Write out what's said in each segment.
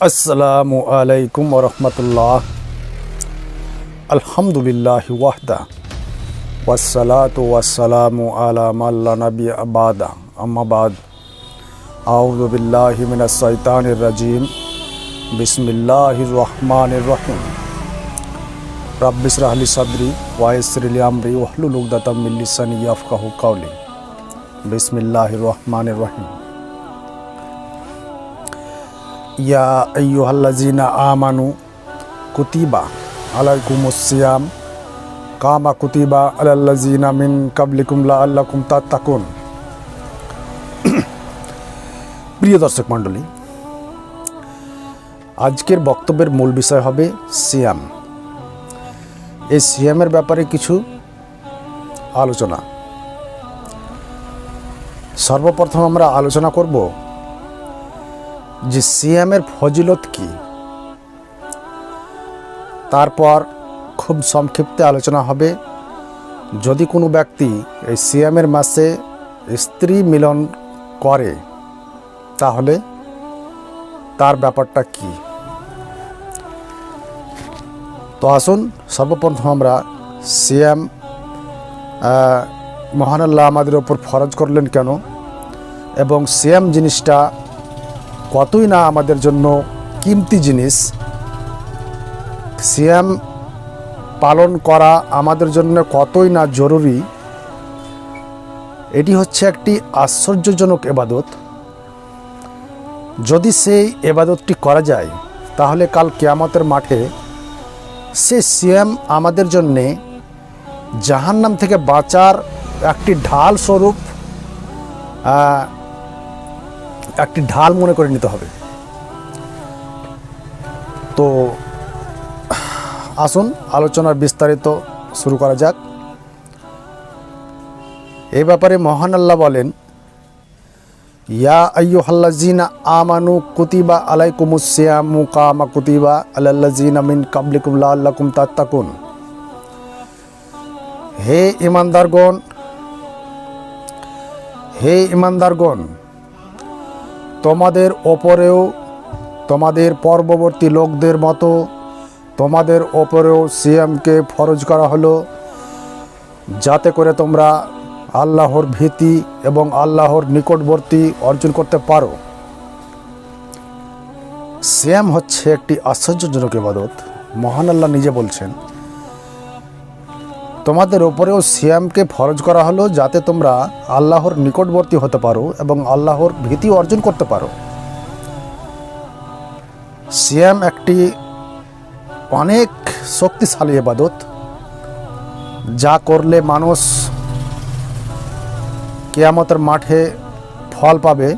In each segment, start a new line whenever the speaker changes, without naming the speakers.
আসসালামু আলাইকুম রহমতুল্লাহ আলহামদুলিল্লাহ ওয়াহদা ওয়াসালাত ওয়াসালামু আলা মাল্লা নবী আবাদা আম্মাবাদ আউযু বিল্লাহি মিনাশ শাইতানির রাজিম বিসমিল্লাহির রহমানির রহিম রাব্বি ইসরাহ লি সাদরি ওয়া ইয়াসসির লি আমরি ওয়াহলুল উকদাতাম মিন লিসানি ইয়াফকাহু কাওলি বিসমিল্লাহির রহমানির রহিম ইয়া আইয়ুহাল্লাযিনা আমানু কুতিবা আলাইকুমুস সিয়াম কামা কুতিবা আলাল্লাযিনা মিন কাবলিকুম লাআল্লাকুম তাত্তাকুন। প্রিয় দর্শক মণ্ডলী, আজকের বক্তব্যের মূল বিষয় হবে সিয়াম। এই সিয়ামের ব্যাপারে কিছু আলোচনা। সর্বপ্রথম আমরা আলোচনা করব যে সিয়ামের ফজিলত কি? তারপর খুব সংক্ষিপ্তে আলোচনা হবে। যদি কোনো ব্যক্তি এই সিয়ামের মাসে স্ত্রী মিলন করে তাহলে তার ব্যাপারটা কি? তো আসুন সর্বপ্রথম আমরা সিয়াম আহ, মহান আল্লাহ আমাদের ওপর ফরজ করলেন কেন? এবং সিয়াম জিনিসটা কতই না আমাদের জন্য কিমতি জিনিস। সিয়াম পালন করা আমাদের জন্য কতই না জরুরি, এটি হচ্ছে একটি আশ্চর্যজনক এবাদত। যদি সেই এবাদতটি করা যায়, তাহলে কাল কেয়ামতের মাঠে সে সিয়াম আমাদের জন্যে জাহান্নাম থেকে বাঁচার একটি ঢাল স্বরূপ একটি ঢাল মনে করে নিতে হবে। তো, আসুন, আলোচনার বিস্তারিত শুরু করা যাক। এই ব্যাপারে মহান আল্লাহ বলেন, ইয়া আইয়ুহাল্লাযিনা আমানু কুতিবা আলাইকুমুস সিয়ামু কামা কুতিবা আলাল্লাযিনা মিন কাবলিকুম লাআল্লাকুম তাত্তাকুন। হে ইমানদারগণ হে ইমানদারগণ তোমাদের ওপরেও, তোমাদের পর্ববর্তী লোকদের মতো, তোমাদের ওপরেও সিএমকে ফরজ করা হলো, যাতে করে তোমরা আল্লাহর ভীতি এবং আল্লাহর নিকটবর্তী অর্জন করতে পারো। সিয়াম হচ্ছে একটি আশ্চর্যজনক ইবাদত, মহান আল্লাহ নিজে বলছেন। তোমাদের ওপরেও সিয়ামকে ফরজ করা হলো যাতে তোমরা আল্লাহর নিকটবর্তী হতে পারো এবং আল্লাহর ভীতি অর্জন করতে পারো। সিয়াম একটি অনেক শক্তিশালী এবাদত যা করলে মানুষ কেয়ামতের মাঠে ফল পাবে।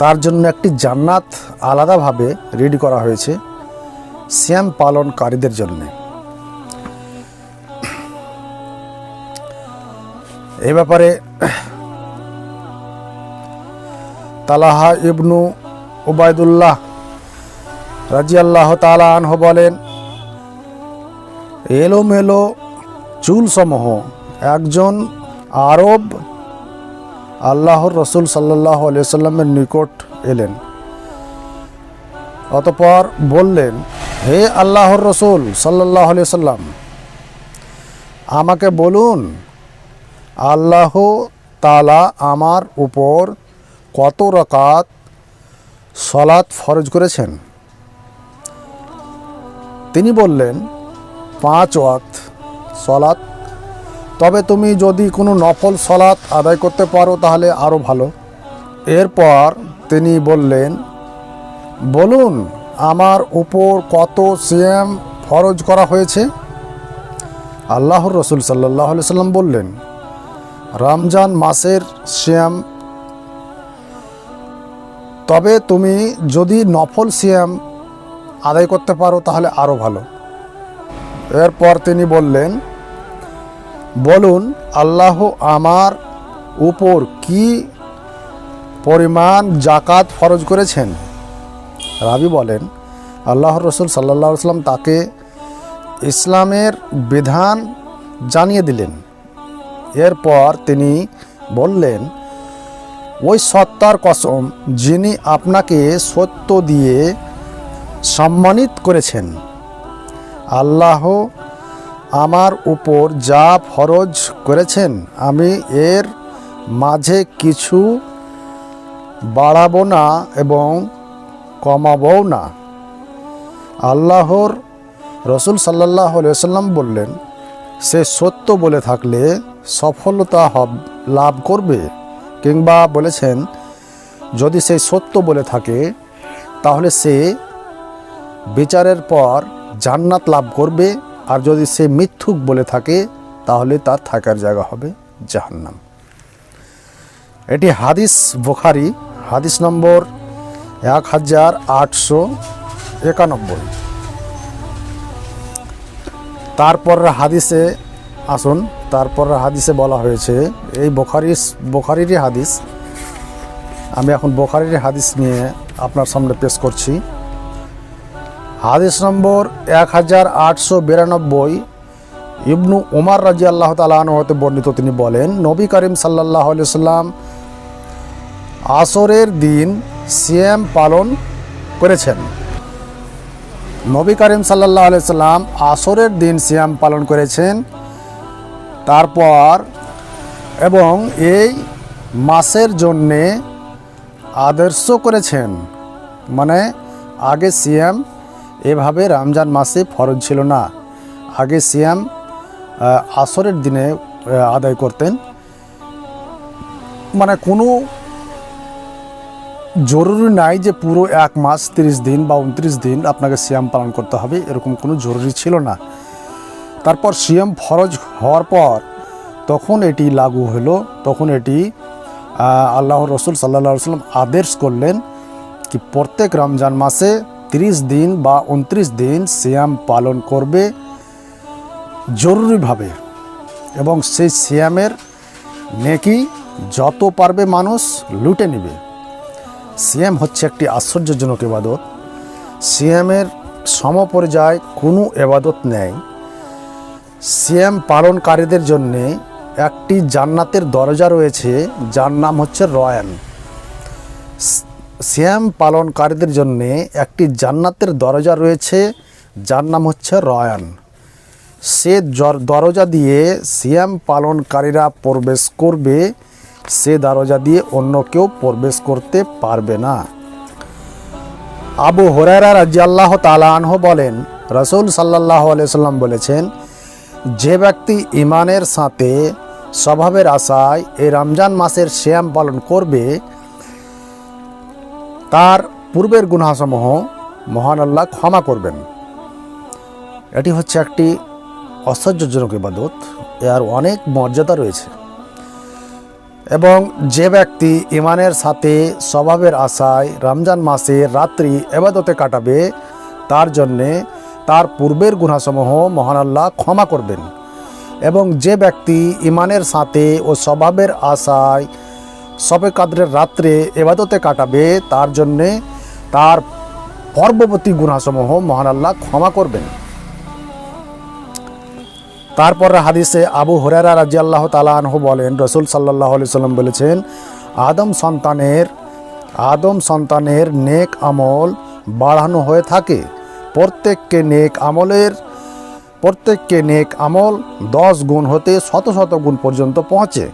তার জন্য একটি জান্নাত আলাদাভাবে রেডি করা হয়েছে শ্যাম পালনকারীদের জন্যে। এই ব্যাপারে তালাহা ইবনু ওবায়দুল্লাহ রাজিয়াল্লাহ আল্লাহ আনহ বলেন, এলোমেলো চুলসমূহ একজন আরব আল্লাহর রসুল সাল্লাহ সাল্লামের নিকট এলেন। অতপর বললেন, হে আল্লাহর রসুল সাল্লাহ সাল্লাম আমাকে বলুন আল্লাহ তালা আমার উপর কত রকাত সলাৎ ফরজ করেছেন? তিনি বললেন, পাঁচ ওয়াক্ত সলাৎ তবে তুমি যদি কোনো নফল সলাৎ আদায় করতে পারো তাহলে আরও ভালো। এরপর তিনি বললেন, বলুন, আমার উপর কত সিএম ফরজ করা হয়েছে? আল্লাহর রসুল সাল্লাহ সাল্লাম বললেন রমজান মাসের শ্যাম তবে তুমি যদি নফল সিয়াম আদায় করতে পারো, তাহলে আরও ভালো। এরপর তিনি বললেন, বলুন, আল্লাহ আমার উপর কি পরিমাণ জাকাত ফরজ করেছেন? রাবি বলেন আল্লাহ রসুল সাল্লাহ সাল্লাম তাকে ইসলামের বিধান জানিয়ে দিলেন। এরপর তিনি বললেন, ওই সত্তার কসম যিনি আপনাকে সত্য দিয়ে সম্মানিত করেছেন, আল্লাহ আমার উপর যা ফরজ করেছেন, আমি এর মাঝে কিছু বাড়াবো না এবং কমাবও না। আল্লাহর রসুল সাল্লাহ সাল্লাম বললেন, সে সত্য বলে থাকলে সফলতা লাভ করবে? কিংবা বলেছেন, যদি সে সত্য বলে থাকে, তাহলে সে বিচারের পর জান্নাত লাভ করবে, আর যদি সে মিথ্যুক বলে থাকে, তাহলে তার থাকার জায়গা হবে জাহান্নাম। এটি হাদিস বোখারি, হাদিস নম্বর এক হাজার আটশো একানব্বই। তারপর হাদিসে আসুন তারপর হাদিসে বলা হয়েছে, এই বোখারি বোখারিরই হাদিস। আমি এখন বোখারির হাদিস নিয়ে আপনার সামনে পেশ করছি। হাদিস নম্বর এক হাজার আটশো বিরানব্বই, ইবনু উমার রাজি আল্লাহ হতে বর্ণিত তিনি বলেন, নবী করিম সাল্লাহ সাল্লাম আসরের দিন সিএম পালন করেছেন। নবী করিম সাল্লাহ সাল্লাম আসরের দিন সিয়াম পালন করেছেন। তারপর এবং এই মাসের জন্যে আদর্শ করেছেন। মানে আগে সিয়াম এভাবে রমজান মাসে ফরজ ছিল না। আগে সিয়াম আসরের দিনে আদায় করতেন। মানে কোনো জরুরি নাই যে পুরো এক মাস, তিরিশ দিন বা উনত্রিশ দিন আপনাকে সিয়াম পালন করতে হবে, এরকম কোনো জরুরি ছিল না। তারপর সিএম ফরজ হওয়ার পর তখন এটি লাগু হলো, তখন এটি আল্লাহ রসুল সাল্লাহ সাল্লাম আদেশ করলেন কি প্রত্যেক রমজান মাসে তিরিশ দিন বা উনত্রিশ দিন সিয়াম পালন করবে জরুরিভাবে এবং সেই সিয়ামের নেকি যত পারবে মানুষ লুটে নেবে। সিএম হচ্ছে একটি আশ্চর্যজনক এবাদত সিএমের সমপর্যায় কোনো এবাদত নেই। সিএম পালনকারীদের জন্যে একটি জান্নাতের দরজা রয়েছে, যার নাম হচ্ছে রয়ান সিএম পালনকারীদের জন্যে একটি জান্নাতের দরজা রয়েছে, যার নাম হচ্ছে রয়ান সে দরজা দিয়ে সিএম পালনকারীরা প্রবেশ করবে, সে দরজা দিয়ে অন্য কেউ প্রবেশ করতে পারবে না। আবু হরারা রাজি আল্লাহ তালাহ বলেন, রসুল সাল্লাহ আলিয়া সাল্লাম বলেছেন যে ব্যক্তি ইমানের সাথে স্বভাবের আশায় এই রমজান মাসের শ্যাম পালন করবে, তার পূর্বের গুনাসমূহ মহান আল্লাহ ক্ষমা করবেন। এটি হচ্ছে একটি আশ্চর্যজনক ইবাদত, এর অনেক মর্যাদা রয়েছে। এবং যে ব্যক্তি ইমানের সাথে স্বভাবের আশায় রমজান মাসের রাত্রি এবাদতে কাটাবে, তার জন্যে তার পূর্বের গুণাসমূহ মহান আল্লাহ ক্ষমা করবেন। এবং যে ব্যক্তি ইমানের সাথে ও স্বভাবের আশায় সবে কাদরের রাত্রে এবাদতে কাটাবে, তার জন্যে তার পর্ববর্তী গুণাসমূহ মহান আল্লাহ ক্ষমা করবেন। তারপর হাদিসে আবু হরেরা রাজি আল্লাহ তালাহ বলেন, রসুল সাল্লাহ আলি সাল্লাম বলেছেন, আদম সন্তানের আদম সন্তানের নেক আমল বাড়ানো হয়ে থাকে। প্রত্যেককে নেক আমলের, প্রত্যেককে নেক আমল দশ গুণ হতে শত শত গুণ পর্যন্ত পৌঁছে।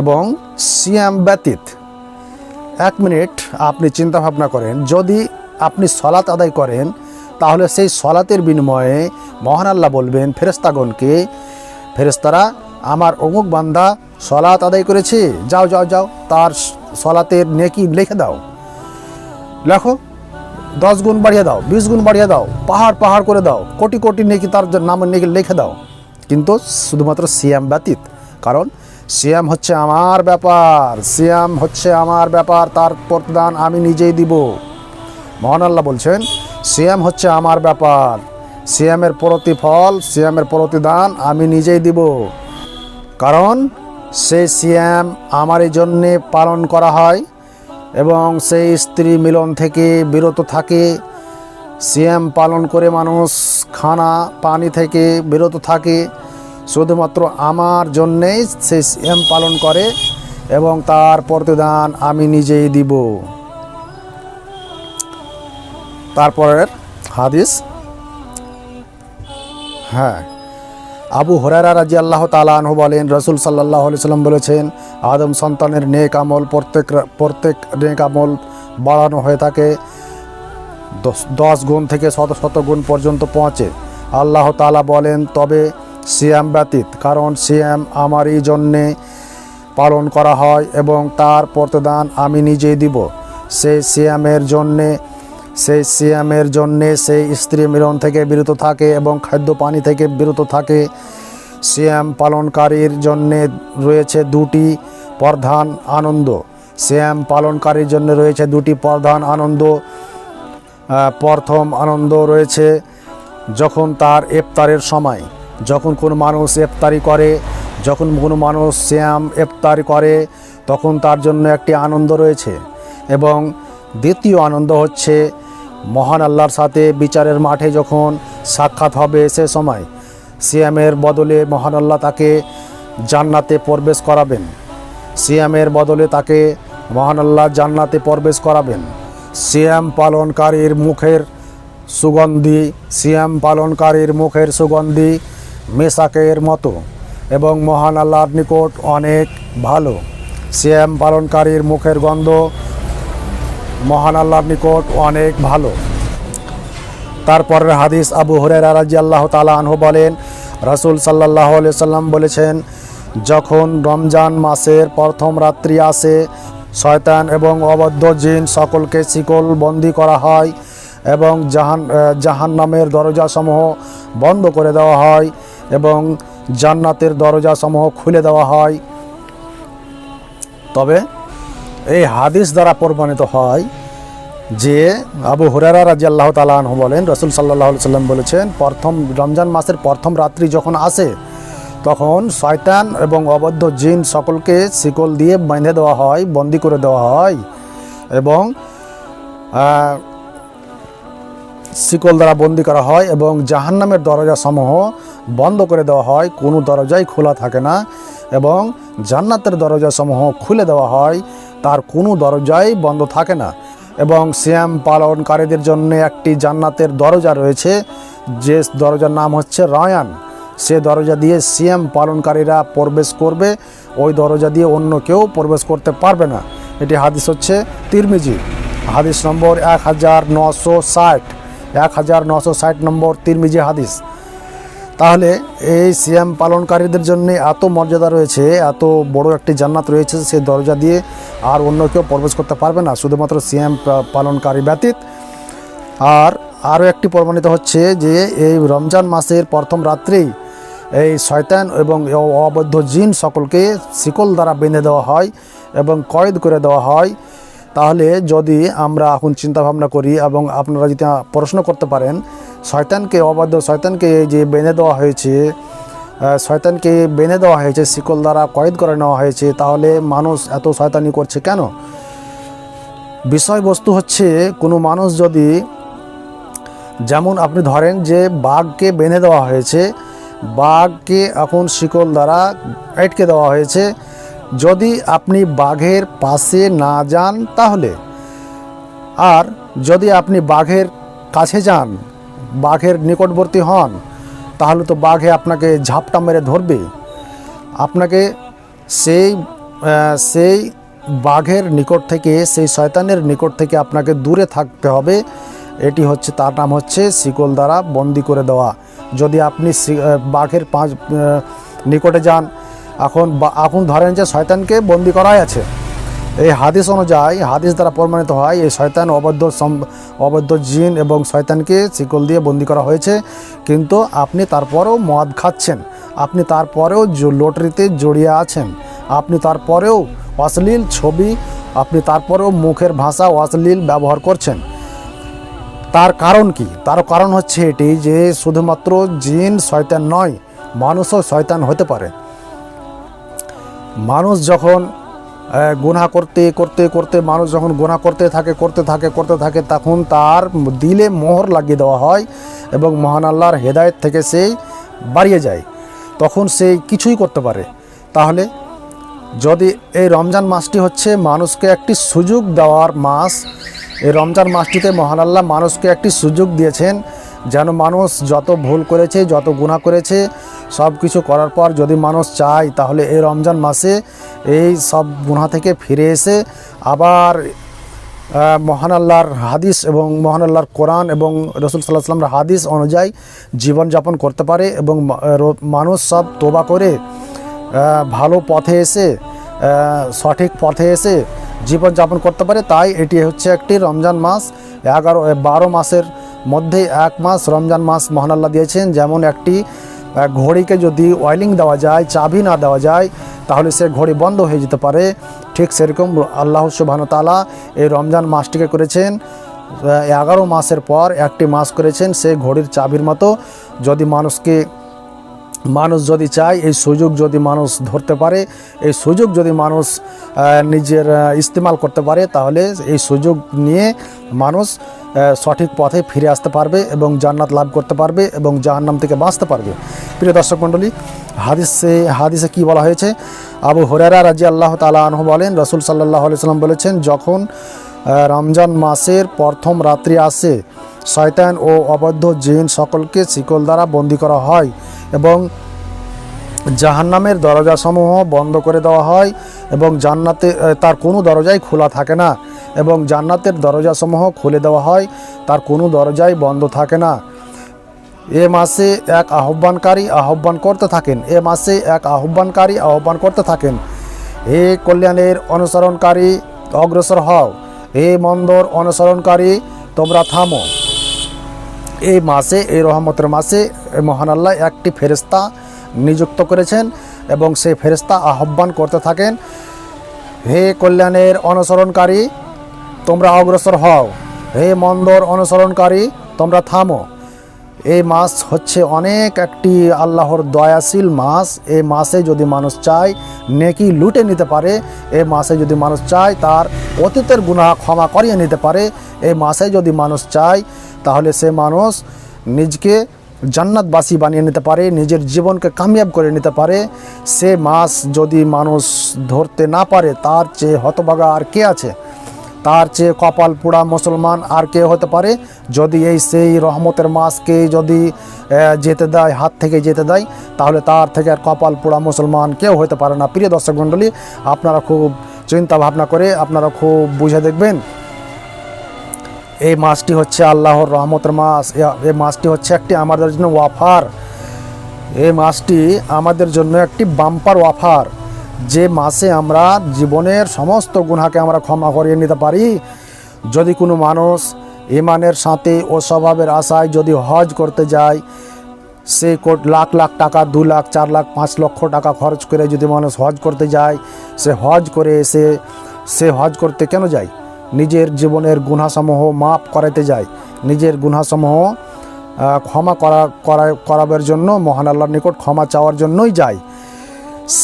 এবং সিয়াম ব্যতীত, এক মিনিট আপনি চিন্তা ভাবনা করেন, যদি আপনি সলাত আদায় করেন, তাহলে সেই সলাতের বিনিময়ে মহান আল্লাহ বলবেন ফেরেস্তাগণকে ফেরেস্তারা আমার অমুক বান্দা সলাত আদায় করেছে, যাও যাও যাও, তার সলাতের নেকি লিখে দাও। লেখো দশ গুণ বাড়িয়ে দাও, বিশ গুণ বাড়িয়ে দাও, পাহাড় পাহাড় করে দাও, কোটি কোটি নেকি তার নামের নেকি লিখে দাও। কিন্তু শুধুমাত্র সিয়াম ব্যতীত, কারণ সিয়াম হচ্ছে আমার ব্যাপার, সিয়াম হচ্ছে আমার ব্যাপার, তার প্রদান আমি নিজেই দিব। মহান আল্লাহ বলছেন, সিয়াম হচ্ছে আমার ব্যাপার, সিয়ামের প্রতিফল, সিয়ামের প্রতিদান আমি নিজেই দিব। কারণ সেই আমার এই জন্যে পালন করা হয় এবং সেই স্ত্রী মিলন থেকে বিরত থাকে। সিয়াম পালন করে মানুষ খানা পানি থেকে বিরত থাকে। শুধুমাত্র আমার জন্যেই সেই সিয়াম পালন করে এবং তার প্রতিদান আমি নিজেই দিব। তারপরের হাদিস। হ্যাঁ। আবু হরারা রাজি আল্লাহ তালাহ বলেন, রসুল সাল্লাহ সাল্লাম বলেছেন, আদম সন্তানের নেক আমল প্রত্যেক প্রত্যেক নেক আমল বাড়ানো হয়ে থাকে, দশ গুণ থেকে শত শত গুণ পর্যন্ত পৌঁছে। আল্লাহ তালা বলেন, তবে সিয়াম ব্যতীত, কারণ সিয়াম আমারই জন্যে পালন করা হয় এবং তার প্রতিদান আমি নিজেই দিব। সেই সিয়ামের জন্যে সেই সিয়ামের জন্যে সেই স্ত্রী মিলন থেকে বিরত থাকে এবং খাদ্য পানি থেকে বিরত থাকে। সিয়াম পালনকারীর জন্যে রয়েছে দুটি প্রধান আনন্দ। সিয়াম পালনকারীর জন্য রয়েছে দুটি প্রধান আনন্দ। প্রথম আনন্দ রয়েছে যখন তার ইফতারের সময়, যখন কোনো মানুষ ইফতারি করে, যখন কোনো মানুষ শ্যাম ইফতারি করে, তখন তার জন্য একটি আনন্দ রয়েছে এবং দ্বিতীয় আনন্দ হচ্ছে মহান আল্লাহর সাথে বিচারের মাঠে যখন সাক্ষাৎ হবে সে সময় সিয়ামের বদলে মহান আল্লাহ তাকে জান্নাতে প্রবেশ করাবেন। সিয়ামের বদলে তাকে মহান আল্লাহ জান্নাতে প্রবেশ করাবেন। সিয়াম পালনকারীর মুখের সুগন্ধি, সিয়াম পালনকারীর মুখের সুগন্ধি মেসাকের মতো এবং মহান আল্লাহর নিকট অনেক ভালো। সিয়াম পালনকারীর মুখের গন্ধ মহান আল্লাহর নিকট অনেক ভালো। তারপরের হাদিস আবু হরেরা রাজি আল্লাহ তালা আনহু বলেন, রাসুল সাল্লাহ সাল্লাম বলেছেন, যখন রমজান মাসের প্রথম রাত্রি আসে, শয়তান এবং অবদ্ধ জিন সকলকে শিকল বন্দি করা হয় এবং জাহান জাহান নামের দরজাসমূহ বন্ধ করে দেওয়া হয় এবং জান্নাতের দরজাসমূহ খুলে দেওয়া হয়। তবে এই হাদিস দ্বারা প্রমাণিত হয় যে আবু হুরারা রাজি আল্লাহ তালাহ বলেন, রসুল সাল্লাহ সাল্লাম বলেছেন, প্রথম রমজান মাসের প্রথম রাত্রি যখন আসে, তখন শয়তান এবং অবদ্ধ জিন সকলকে শিকল দিয়ে বেঁধে দেওয়া হয়, বন্দি করে দেওয়া হয় এবং শিকল দ্বারা বন্দি করা হয় এবং জাহান্নামের দরজা সমূহ বন্ধ করে দেওয়া হয়, কোনো দরজাই খোলা থাকে না এবং জান্নাতের দরজা সমূহ খুলে দেওয়া হয়। তার কোনো দরজাই বন্ধ থাকে না এবং শ্যাম পালনকারীদের জন্য একটি জান্নাতের দরজা রয়েছে। যে দরজার নাম হচ্ছে রায়ান। সে দরজা দিয়ে সিএম পালনকারীরা প্রবেশ করবে। ওই দরজা দিয়ে অন্য কেউ প্রবেশ করতে পারবে না। এটি হাদিস হচ্ছে তিরমিজি। হাদিস নম্বর এক হাজার নশো ষাট। এক হাজার নশো ষাট নম্বর তিরমিজি হাদিস। তাহলে এই সিএম পালনকারীদের জন্য এত মর্যাদা রয়েছে, এত বড় একটি জান্নাত রয়েছে সেই দরজা দিয়ে আর অন্য কেউ প্রবেশ করতে পারবে না, শুধুমাত্র সিএম পালনকারী ব্যতীত। আর আরও একটি প্রমাণিত হচ্ছে যে এই রমজান মাসের প্রথম রাত্রেই এই শয়তান এবং অবৈধ জিন সকলকে শিকল দ্বারা বেঁধে দেওয়া হয় এবং কয়েদ করে দেওয়া হয়। তাহলে যদি আমরা এখন চিন্তা ভাবনা করি এবং আপনারা যদি প্রশ্ন করতে পারেন, শয়তানকে অবাধ্য, শয়তানকে যে বেঁধে দেওয়া হয়েছে শয়তানকে বেঁধে দেওয়া হয়েছে, শিকল দ্বারা কয়েদ করে নেওয়া হয়েছে, তাহলে মানুষ এত শয়তানি করছে কেন? বিষয়বস্তু হচ্ছে, কোনো মানুষ যদি যেমন আপনি ধরেন যে বাঘকে বেঁধে দেওয়া হয়েছে, বাঘকে এখন শিকল দ্বারা আটকে দেওয়া হয়েছে যদি আপনি বাঘের পাশে না যান তাহলে। আর যদি আপনি বাঘের কাছে যান, বাঘের নিকটবর্তী হন, তাহলে তো বাঘে আপনাকে ঝাপটা মেরে ধরবে। আপনাকে সেই সেই বাঘের নিকট থেকে, সেই শয়তানের নিকট থেকে আপনাকে দূরে থাকতে হবে। এটি হচ্ছে, তার নাম হচ্ছে শিকল দ্বারা বন্দি করে দেওয়া। যদি আপনি বাঘের পাঁচ নিকটে যান এখন এখন ধরেন যে শয়তানকে বন্দি করাই আছে। এই হাদিস অনুযায়ী, হাদিস দ্বারা প্রমাণিত হয়, এই শয়তান অবৈধ অবৈধ জিন এবং শয়তানকে শিকল দিয়ে বন্দি করা হয়েছে। কিন্তু আপনি তারপরেও মদ খাচ্ছেন। আপনি তারপরেও লটারিতে জড়িয়ে আছেন। আপনি তারপরেও অশ্লীল ছবি, আপনি তারপরেও মুখের ভাষা অশ্লীল ব্যবহার করছেন। তার কারণ কি? তার কারণ হচ্ছে এটি যে শুধুমাত্র জিন, শয়তান নয়, মানুষও শয়তান হতে পারে। মানুষ যখন গুণা করতে করতে করতে, মানুষ যখন গুণা করতে থাকে করতে থাকে করতে থাকে, তখন তার দিলে মোহর লাগিয়ে দেওয়া হয় এবং মহান আল্লাহর হেদায়েত থেকে সেই বাড়িয়ে যায়। তখন সে কিছুই করতে পারে। তাহলে যদি এই রমজান মাসটি হচ্ছে মানুষকে একটি সুযোগ দেওয়ার মাস, এই রমজান মাসটিতে মহান আল্লাহ মানুষকে একটি সুযোগ দিয়েছেন যেন মানুষ যত ভুল করেছে, যত গুণা করেছে সব কিছু করার পর যদি মানুষ চায়, তাহলে এই রমজান মাসে এই সব গুণা থেকে ফিরে এসে আবার মহান আল্লাহর হাদিস এবং মহান আল্লাহর কোরআন এবং রসুল সাল্লাহ সাল্লামের হাদিস অনুযায়ী জীবনযাপন করতে পারে এবং মানুষ সব তোবা করে ভালো পথে এসে সঠিক পথে এসে জীবনযাপন করতে পারে। তাই এটি হচ্ছে একটি রমজান মাস। এগারো বারো মাসের মধ্যে এক মাস রমজান মাস মহান আল্লাহ দিয়েছেন। যেমন একটি ঘড়িকে যদি অয়েলিং দেওয়া যায়, চাবি না দেওয়া যায়, তাহলে সে ঘড়ি বন্ধ হয়ে যেতে পারে। ঠিক সেরকম আল্লাহ সুবাহতালা এই রমজান মাসটিকে করেছেন। এগারো মাসের পর একটি মাস করেছেন সে ঘড়ির চাবির মতো। যদি মানুষকে মানুষ যদি চায়, এই সুযোগ যদি মানুষ ধরতে পারে, এই সুযোগ যদি মানুষ নিজের ইস্তেমাল করতে পারে, তাহলে এই সুযোগ নিয়ে মানুষ সঠিক পথে ফিরে আসতে পারবে এবং জান্নাত লাভ করতে পারবে এবং জাহান্নাম থেকে বাঁচতে পারবে। প্রিয় দর্শক মণ্ডলী, হাদিসে হাদিসে কি বলা হয়েছে? আবু হরেরা রাজি আল্লাহ তালা আনহু বলেন, রসুল সাল্লাহ সাল্লাম বলেছেন, যখন রমজান মাসের প্রথম রাত্রি আসে, শয়তান ও অবৈধ জিন সকলকে শিকল দ্বারা বন্দি করা হয়। এবং জাহান্নামের দরজাসমূহ বন্ধ করে দেওয়া হয় এবং জান্নাতে তার কোনো দরজাই খোলা থাকে না এবং জান্নাতের দরজাসমূহ খুলে দেওয়া হয়, তার কোনো দরজাই বন্ধ থাকে না। এ মাসে এক আহ্বানকারী আহ্বান করতে থাকেন। এ মাসে এক আহ্বানকারী আহ্বান করতে থাকেন। এ কল্যাণের অনুসরণকারী, অগ্রসর হও। এ মন্দর অনুসরণকারী, তোমরা থামো। এই মাসে, এই রহমতের মাসে মহান আল্লাহ একটি ফেরেস্তা নিযুক্ত করেছেন এবং সেই ফেরেস্তা আহ্বান করতে থাকেন, হে কল্যাণের অনুসরণকারী, তোমরা অগ্রসর হও। হে মন্দর অনুসরণকারী, তোমরা থামো। এই মাস হচ্ছে অনেক একটি আল্লাহর দয়াশীল মাস। এই মাসে যদি মানুষ চায় নেকি লুটে নিতে পারে, এই মাসে যদি মানুষ চায় তার অতীতের গুনাহ ক্ষমা করিয়ে নিতে পারে, এই মাসে যদি মানুষ চায় তাহলে সে মানুষ নিজকে জান্নাতবাসী বানিয়ে নিতে পারে, নিজের জীবনকে কামিয়াব করে নিতে পারে। সে মাস যদি মানুষ ধরতে না পারে, তার চেয়ে হতভাগা আর কে আছে? তার চেয়ে কপাল পোড়া মুসলমান আর কে হতে পারে? যদি এই সেই রহমতের মাসকে যদি যেতে দেয়, হাত থেকে যেতে দেয়, তাহলে তার থেকে আর কপাল পোড়া মুসলমান কেউ হতে পারে না। প্রিয় দর্শক মণ্ডলী, আপনারা খুব চিন্তা ভাবনা করে আপনারা খুব বুঝে দেখবেন এই মাসটি হচ্ছে আল্লাহর রহমতের মাস এই মাসটি হচ্ছে একটি আমাদের জন্য ওয়াফার। এই মাসটি আমাদের জন্য একটি বাম্পার ওয়াফার। যে মাসে আমরা জীবনের সমস্ত গুণাকে আমরা ক্ষমা করিয়ে নিতে পারি। যদি কোনো মানুষ ইমানের সাথে ও স্বভাবের আশায় যদি হজ করতে যায়, সে কোট, লাখ লাখ টাকা, দু লাখ, চার লাখ, পাঁচ লক্ষ টাকা খরচ করে যদি মানুষ হজ করতে যায়, সে হজ করে এসে সে হজ করতে কেন যায়? নিজের জীবনের গুণাসমূহ মাপ করাতে যায়। নিজের গুণাসমূহ ক্ষমা করা করা, করাবার জন্য, মহান আল্লাহর নিকট ক্ষমা চাওয়ার জন্যই যায়।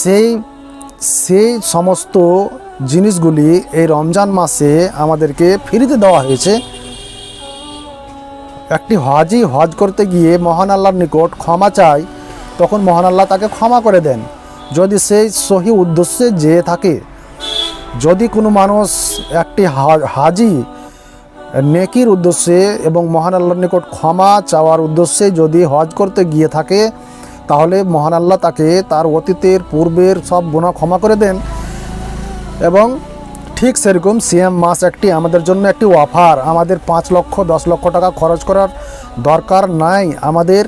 সেই সেই সমস্ত জিনিসগুলি এই রমজান মাসে আমাদেরকে ফ্রিতে দেওয়া হয়েছে। একটি হজই, হজ করতে গিয়ে মহান আল্লাহর নিকট ক্ষমা চায় তখন মহান আল্লাহ তাকে ক্ষমা করে দেন। যদি সেই সহি উদ্দেশ্যে যেয়ে থাকে যদি কোনো মানুষ একটি হাজি নেকির উদ্দেশ্যে এবং মহান আল্লাহর নিকট ক্ষমা চাওয়ার উদ্দেশ্যে যদি হজ করতে গিয়ে থাকে, তাহলে মহান আল্লাহ তাকে তার অতীতের, পূর্বের সব গুণা ক্ষমা করে দেন এবং ঠিক সেরকম সিএম মাস একটি আমাদের জন্য একটি অফার। আমাদের পাঁচ লক্ষ, দশ লক্ষ টাকা খরচ করার দরকার নাই। আমাদের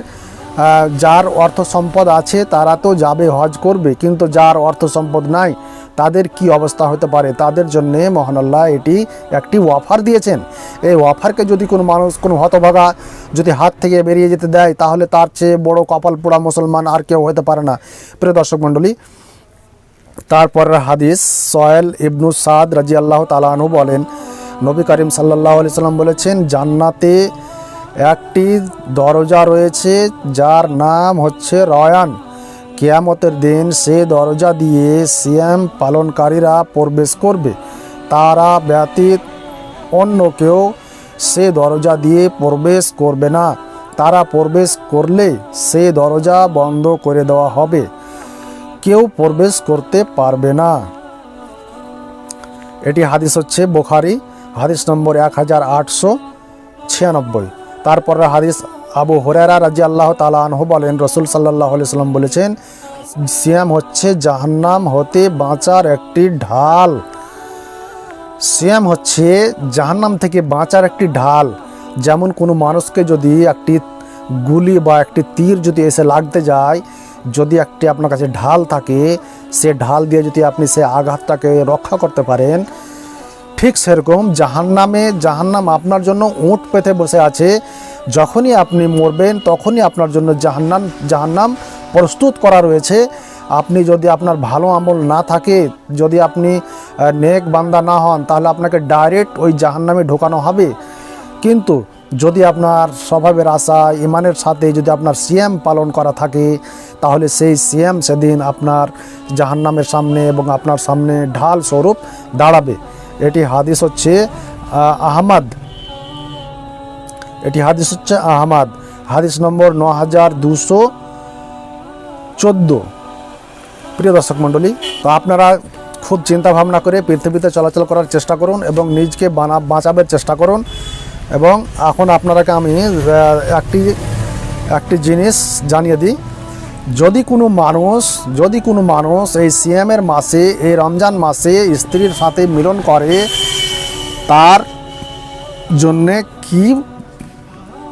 যার অর্থ সম্পদ আছে, তারা তো যাবে, হজ করবে, কিন্তু যার অর্থ সম্পদ নাই তাদের কি অবস্থা হতে পারে? তাদের জন্যে মহান আল্লাহ এটি একটি অফার দিয়েছেন। এই অফারকে যদি কোনো মানুষ, কোনো হতভাগা যদি হাত থেকে বেরিয়ে যেতে দেয়, তাহলে তার চেয়ে বড় কপাল পোড়া মুসলমান আর কেউ হতে পারে না। প্রিয় দর্শক মণ্ডলী, তারপরের হাদিস সয়েল ইবনু সাদ রাজি আল্লাহ তালাহু বলেন, নবী করিম সাল্লাহ আলি সাল্লাম বলেছেন, জান্নাতে একটি দরজা রয়েছে যার নাম হচ্ছে রয়ান। কেয়ামতের দিন সে দরজা দিয়ে সিয়াম পালনকারীরা প্রবেশ করবে। তারা ব্যতীত অন্য কেউ সে দরজা দিয়ে প্রবেশ করবে না। তারা প্রবেশ করলে সে দরজা বন্ধ করে দেওয়া হবে। কেউ প্রবেশ করতে পারবে না। এটি হাদিস হচ্ছে বোখারি, হাদিস নম্বর এক হাজার আটশো ছিয়ানব্বই। তারপরে হাদিস আবু হরেরা রাজি আল্লাহ তালা আনহু বলেন, রসুল সাল্লাহ সাল্লাম বলেছেন, সিয়াম হচ্ছে জাহান্নাম হতে বাঁচার একটি ঢাল। সিয়াম হচ্ছে জাহান্নাম থেকে বাঁচার একটি ঢাল। যেমন কোনো মানুষকে যদি একটি গুলি বা একটি তীর যদি এসে লাগতে যায়, যদি একটি আপনার কাছে ঢাল থাকে, সে ঢাল দিয়ে যদি আপনি সে আঘাতটাকে রক্ষা করতে পারেন ঠিক সেরকম জাহান্নামে, জাহান্নাম আপনার জন্য উঁট পেতে বসে আছে। যখনই আপনি মরবেন, তখনই আপনার জন্য জাহান্নাম জাহান্নাম প্রস্তুত করা রয়েছে। আপনি যদি আপনার ভালো আমল না থাকে, যদি আপনি নেক বান্দা না হন, তাহলে আপনাকে ডাইরেক্ট ওই জাহান্নামে ঢোকানো হবে। কিন্তু যদি আপনার স্বভাবের আশা, ইমানের সাথে যদি আপনার সিএম পালন করা থাকে, তাহলে সেই সিএম সেদিন আপনার জাহান্নামের সামনে এবং আপনার সামনে ঢাল স্বরূপ দাঁড়াবে। এটি হাদিস হচ্ছে আহ, আহমদ। এটি হাদিস হচ্ছে আহমদ। হাদিস নম্বর ন হাজার দুশো চোদ্দ। প্রিয় দর্শক মণ্ডলী তো আপনারা খুব চিন্তা ভাবনা করে পৃথিবীতে চলাচল করার চেষ্টা করুন এবং নিজকে বানা বাঁচাবার চেষ্টা করুন এবং এখন আপনারাকে আমি একটি একটি জিনিস জানিয়ে দিই। যদি কোনো মানুষ, যদি কোনো মানুষ এই সিএমের মাসে, এই রমজান মাসে স্ত্রীর সাথে মিলন করে, তার জন্যে কি,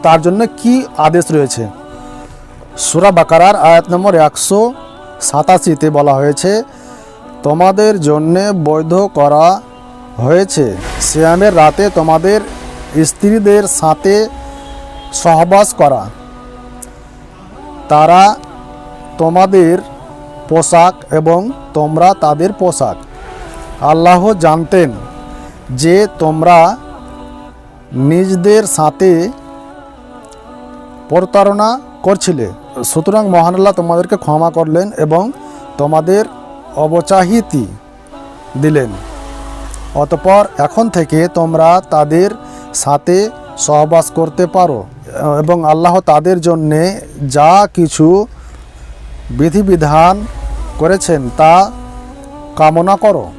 তার জন্য কি আদেশ রয়েছে? সুরা বাকারার আয়াত নম্বর একশো সাতাশিতে বলা হয়েছে, তোমাদের জন্যে বৈধ করা হয়েছে। সিয়ামের রাতে তোমাদের স্ত্রীদের সাথে সহবাস করা। তারা তোমাদের পোশাক এবং তোমরা তাদের পোশাক। আল্লাহ জানতেন যে তোমরা নিজদের সাথে প্রতারণা করছিলে। সুতরাং মহান আল্লাহ তোমাদেরকে ক্ষমা করলেন এবং তোমাদের অবচাহিতি দিলেন। অতপর এখন থেকে তোমরা তাদের সাথে সহবাস করতে পারো এবং আল্লাহ তাদের জন্যে যা কিছু বিধিবিধান করেছেন, তা কামনা করো।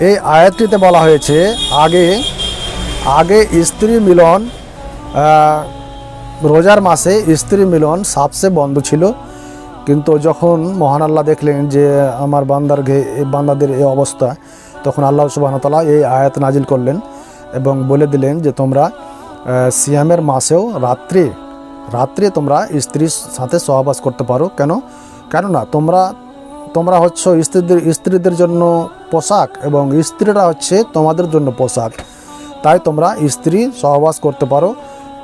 এই আয়াতটিতে বলা হয়েছে, আগে আগে স্ত্রী মিলন রোজার মাসে স্ত্রী মিলন সাবসে বন্ধ ছিল। কিন্তু যখন মহান আল্লাহ দেখলেন যে আমার বান্দার ঘে- বান্দাদের এই অবস্থা, তখন আল্লাহ সুবাহতালা এই আয়াত নাজিল করলেন এবং বলে দিলেন যে তোমরা সিয়ামের মাসেও রাত্রে রাত্রে তোমরা স্ত্রীর সাথে সহবাস করতে পারো। কেন? কেননা তোমরা তোমরা হচ্ছে স্ত্রীদের স্ত্রীদের জন্য পোশাক এবং স্ত্রীরা হচ্ছে তোমাদের জন্য পোশাক। তাই তোমরা স্ত্রী সহবাস করতে পারো।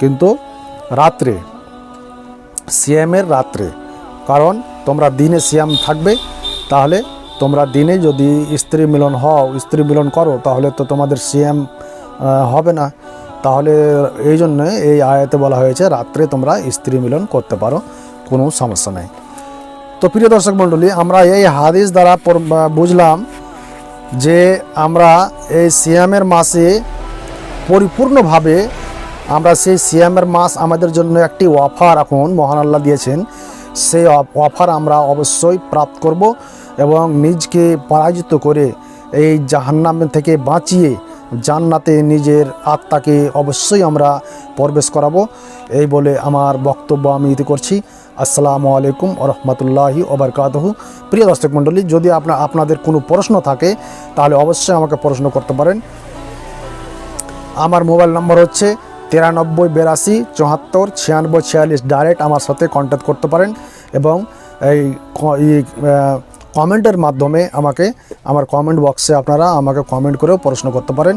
কিন্তু রাত্রে সিএমের রাত্রে, কারণ তোমরা দিনে সিয়াম থাকবে, তাহলে তোমরা দিনে যদি স্ত্রী মিলন হও, স্ত্রী মিলন করো, তাহলে তো তোমাদের সিএম হবে না। তাহলে এই জন্য এই আয়াতে বলা হয়েছে, রাত্রে তোমরা স্ত্রী মিলন করতে পারো, কোনো সমস্যা নেই। তো প্রিয় দর্শক মণ্ডলী, আমরা এই হাদিস দ্বারা বুঝলাম যে আমরা এই সিয়ামের মাসে পরিপূর্ণভাবে আমরা সেই সিয়ামের মাস আমাদের জন্য একটি অফার এখন মহান আল্লাহ দিয়েছেন। সেই অফার আমরা অবশ্যই প্রাপ্ত করব এবং নিজকে পরাজিত করে এই জাহান্নাম থেকে বাঁচিয়ে জান্নাতে নিজের আত্মাকে অবশ্যই আমরা প্রবেশ করাবো। এই বলে আমার বক্তব্য আমি ইতি করছি। আসসালামু আলাইকুম রহমতুল্লাহি ওবরকাতহু। প্রিয় দর্শক মণ্ডলী, যদি আপনার আপনাদের কোনো প্রশ্ন থাকে, তাহলে অবশ্যই আমাকে প্রশ্ন করতে পারেন। আমার মোবাইল নম্বর হচ্ছে তিরানব্বই বিরাশি চুয়াত্তর ছিয়ানব্বই ছিয়াল্লিশ। ডাইরেক্ট আমার সাথে কন্ট্যাক্ট করতে পারেন এবং এই কমেন্টের মাধ্যমে আমাকে, আমার কমেন্ট বক্সে আপনারা আমাকে কমেন্ট করেও প্রশ্ন করতে পারেন।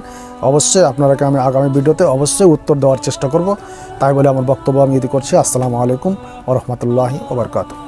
অবশ্যই আপনারাকে আমি আগামী ভিডিওতে অবশ্যই উত্তর দেওয়ার চেষ্টা করব। তাই বলে আমার বক্তব্য আমি ইতি করছি। আসসালামু আলাইকুম ও রহমতুল্লাহি ওবরকাতু